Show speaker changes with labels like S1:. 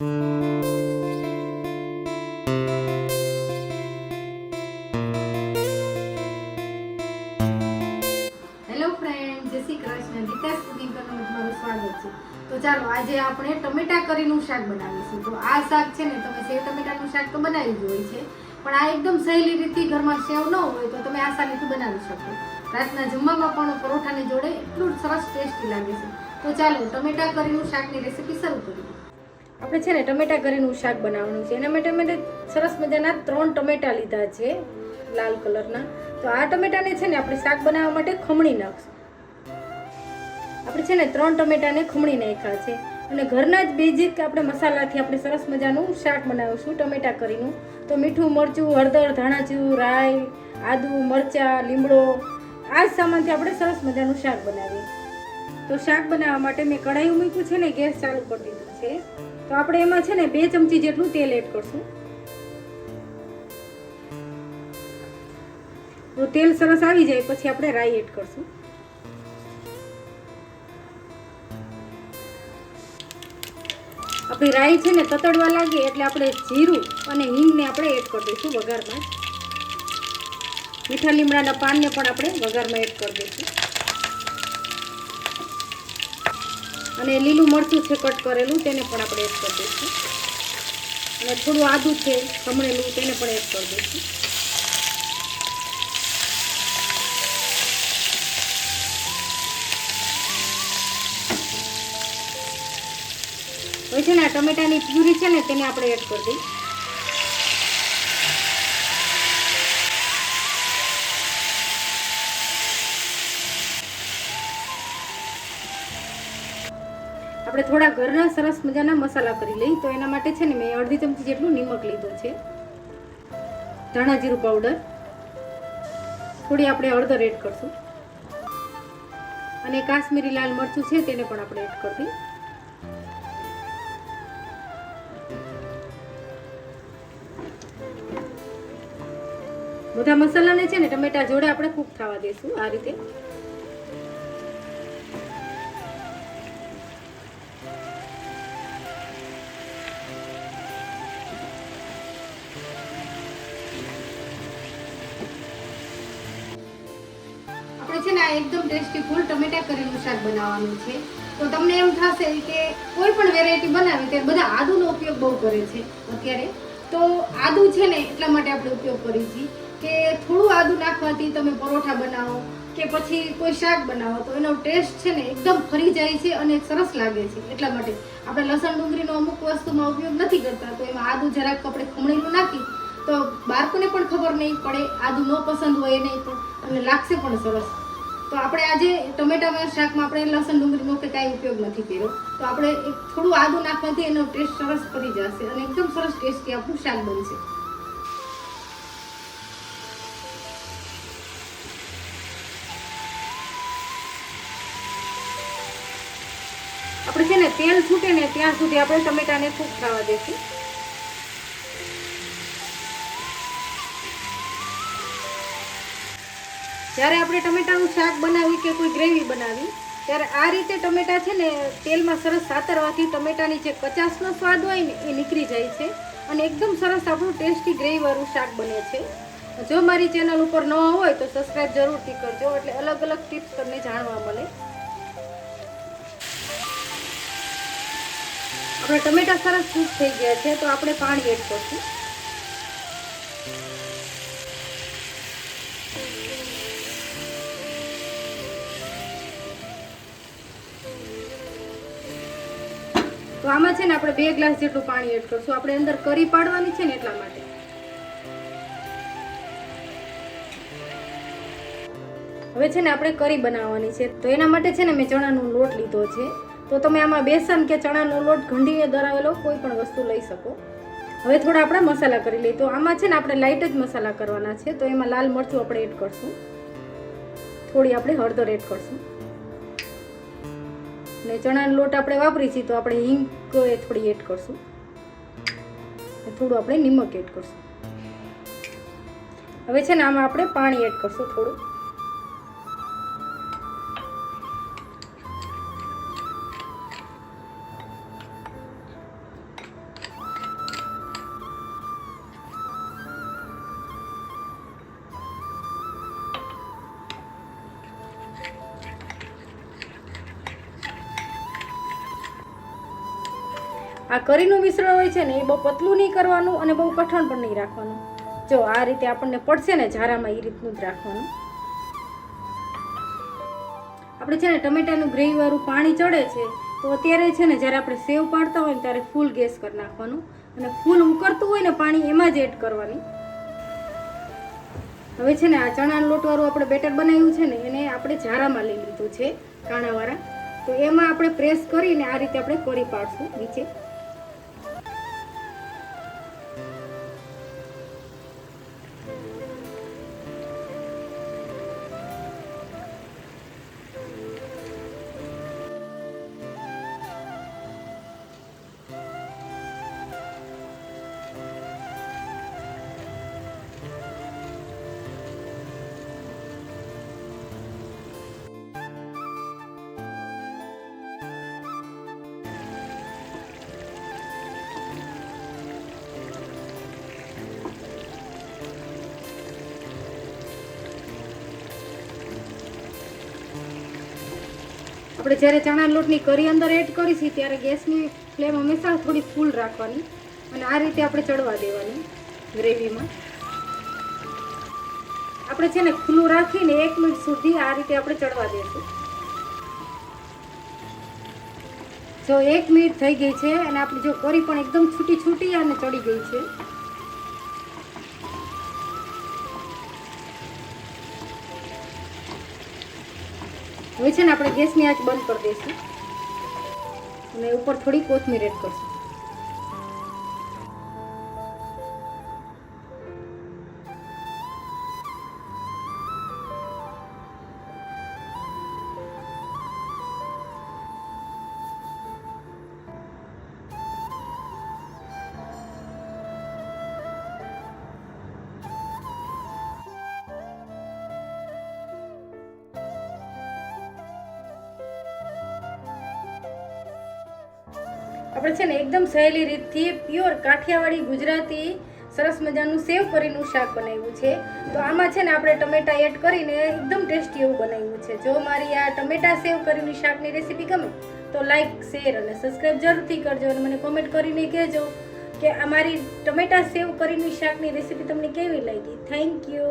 S1: Hello friend જય શ્રી કૃષ્ણ. ગીતાસ તમારું સ્વાગત છે. તો ચાલો, આજે આપણે ટમેટા કરીનું શાક બનાવીશું. તો આ શાક છે ને, તમે ટમેટાનું શાક તો બનાવી હોય છે. પણ આ એકદમ સહેલી રીતથી ઘરમાં સેવ ન હોય તો તમે આસાનીથી બનાવી શકો. રાતના જમવામાં પણ પરોઠાને જોડે એટલું સરસ ટેસ્ટી લાગે છે. તો ચાલો, ટમેટા કરીનું શાકની રેસીપી શરૂ કરીએ. આપણે છે ને ટમેટા કરીનું શાક બનાવવાનું છે. એના માટે મેં સરસ મજાના ત્રણ ટમેટા લીધા છે, લાલ કલરના. તો આ ટમેટાને છે ને આપણે શાક બનાવવા માટે ખમણી નાખશું. આપણે છે ને ત્રણ ટમેટાને ખમણી નાખ્યા છે. અને ઘરના જ બેઝિક આપણે મસાલાથી આપણે સરસ મજાનું શાક બનાવીશું, ટમેટા કરીનું. તો મીઠું, મરચું, હળદર, ધાણાજીરું, રાઈ, આદુ, મરચાં, લીમડો, આ જ સામાનથી આપણે સરસ મજાનું શાક બનાવીએ. તો શાક બનાવવા માટે મેં કઢાઈ મૂક્યું છે ને, ગેસ ચાલુ કરી દીધું છે. તો આપણે એમાં છે ને, બે ચમચી જેટલું તેલ એડ કરશું. તો તેલ સરસ આવી જાય, પછી આપણે રાઈ એડ કરશું. આપણી રાઈ છે ને, તતડવા લાગે એટલે આપણે જીરું અને હિંગને આપણે એડ કરી દઈશું વઘારમાં. મીઠા લીમડાના પાનને પણ આપણે વઘારમાં એડ કરી દઈશું. અને લીલું મરચું છે કટ કરેલું, તેને પણ આપણે એડ કરી દઈશું. અને થોડું આદું છે, ખમણેલું, તેને પણ એડ કરી દઈશું. હવે છે ને આ ટમેટાની પ્યુરી છે ને, તેને આપણે એડ કરી દઈએ આપણે થોડા ઘરના સરસ મજાના મસાલા કરી લઈ, તો એના માટે છે ને મેં અડધી ચમચી જેટલું નિમક લીધું છે. ધાણા જીરું પાવડર થોડી આપણે અડધર એડ કરશું. અને કાશ્મીરી લાલ મરચું છે તેને પણ આપણે એડ કરી બધા મસાલાને છે ને ટમેટા જોડે આપણે કૂક થવા દઈશું આ રીતે. છે ને આ એકદમ ટેસ્ટી ફૂલ ટમેટા કરીનું શાક બનાવવાનું છે. તો તમને એમ થશે કે કોઈ પણ વેરાયટી બનાવી ત્યારે બધા આદુનો ઉપયોગ બહુ કરે છે અત્યારે. તો આદુ છે ને એટલા માટે આપણે ઉપયોગ કરીએ છીએ કે થોડું આદુ નાખવાથી તમે પરોઠા બનાવો કે પછી કોઈ શાક બનાવો તો એનો ટેસ્ટ છે ને એકદમ ફરી જાય છે અને સરસ લાગે છે. એટલા માટે આપણે લસણ ડુંગળીનો અમુક વસ્તુમાં ઉપયોગ નથી કરતા તો એમાં આદુ જરાક આપણે ખમણીનું નાખી તો બાળકોને પણ ખબર નહીં પડે, આદુ ન પસંદ હોય નહીં પણ અને લાગશે પણ સરસ. તો આપણે આજે ટમેટા શાકમાં આપણે લસણ ડુંગળીનો કે કાંઈ ઉપયોગ નથી કર્યો. તો આપણે થોડું આદુ નાખવાથી એનો ટેસ્ટ સરસ પડી જશે અને એકદમ સરસ ટેસ્ટી આપણું શાક બનશે. આપણે છે ને, તેલ છૂટે ને ત્યાં સુધી આપણે ટમેટાને કૂક થવા જ્યારે આપણે ટમેટાનું શાક બનાવી કે કોઈ ગ્રેવી બનાવી, ત્યારે આ રીતે ટમેટા છે ને, તેલમાં સરસ સાતરવાથી ટમેટાની જે કચાસનો સ્વાદ હોય ને, એ નીકળી જાય છે. અને એકદમ સરસ આપણું ટેસ્ટી ગ્રેવીવાળું શાક બને છે. જો મારી ચેનલ ઉપર ન હોય તો સબસ્ક્રાઈબ જરૂરથી કરજો, એટલે અલગ અલગ ટિપ્સ તમને જાણવા મળે. આપણે ટમેટા સરસ કૂક થઈ ગયા છે, તો આપણે પાણી એડ કરશું. આમાં છે ને આપણે બે ગ્લાસ જેટલું પાણી એડ કરશું. આપણે અંદર કરી પાડવાની છે ને એટલા માટે. હવે છે ને આપણે કરી બનાવવાની છે. તો એના માટે છે ને મેં ચણાનો લોટ લીધો છે. તો તમે આમાં બેસન કે ચણાનો લોટ ઘંટીને દરાવેલો કોઈ પણ વસ્તુ લઈ શકો. હવે થોડા આપણે મસાલા કરી લઈએ. તો આમાં છે ને આપણે લાઇટ જ મસાલા કરવાના છે. તો એમાં લાલ મરચું આપણે એડ કરશું. થોડી આપણે હળદર એડ કરશું. ને ચણાનો લોટ આપણે વાપરી છીએ તો આપણે હિંગ એ થોડી એડ કરશું. થોડું આપણે નિમક એડ કરશું. હવે છે ને આમાં આપણે પાણી એડ કરશું થોડું. આ કરીનું મિશ્રણ હોય છે ને એ બહુ પતલું નહીં કરવાનું અને બહુ કઠણ પણ નહીં રાખવાનું. જો, આ રીતે આપણને પડશે ને ઝારામાં એ રીતનું જ રાખવાનું. આપણે છે ને ટમેટાનું ગ્રેવીવાળું પાણી ચડે છે, તો અત્યારે છે ને જ્યારે આપણે સેવ પાડતા હોય ને ત્યારે ફૂલ ગેસ કરી નાખવાનું અને ફૂલ ઉકળતું હોય ને પાણી એમાં જ એડ કરવાની. હવે છે ને આ ચણાનો લોટવાળું આપણે બેટર બનાવ્યું છે ને, એને આપણે ઝારામાં લઈ લીધું છે કાણાવાળા. તો એમાં આપણે પ્રેસ કરીને આ રીતે આપણે કરી પાડશું નીચે. આપણે જ્યારે ચણા લોટની કરી અંદર એડ કરીશું ત્યારે ગેસની ફ્લેમ હંમેશા થોડી ફૂલ રાખવાની અને આ રીતે આપણે ચડવા દેવાની ગ્રેવીમાં આપણે છે ને ખુલ્લું રાખીને એક મિનિટ સુધી આ રીતે આપણે ચડવા દઈશું જો એક મિનિટ થઈ ગઈ છે અને આપણી જો કરી પણ એકદમ છૂટી છૂટી અને ચડી ગઈ છે હવે છે ને આપણે ગેસની આંચ બંધ કરી દઈશું. અને ઉપર થોડી કોથમીર એડ કરશું. આપણે છે ને એકદમ સહેલી રીતથી પ્યોર કાઠિયાવાડી ગુજરાતી સરસ મજાનું સેવ કરીનું શાક બનાવ્યું છે. તો આમાં છે ને આપણે ટમેટા એડ કરીને એકદમ ટેસ્ટી એવું બનાવ્યું છે. જો મારી આ ટમેટા સેવ કરીની શાકની રેસીપી ગમે, તો લાઈક, શેર અને સબસ્ક્રાઈબ જરૂરથી કરજો અને મને કોમેન્ટ કરીને કહેજો કે અમારી ટમેટા સેવ કરીની શાકની રેસીપી તમને કેવી લાગી. Thank you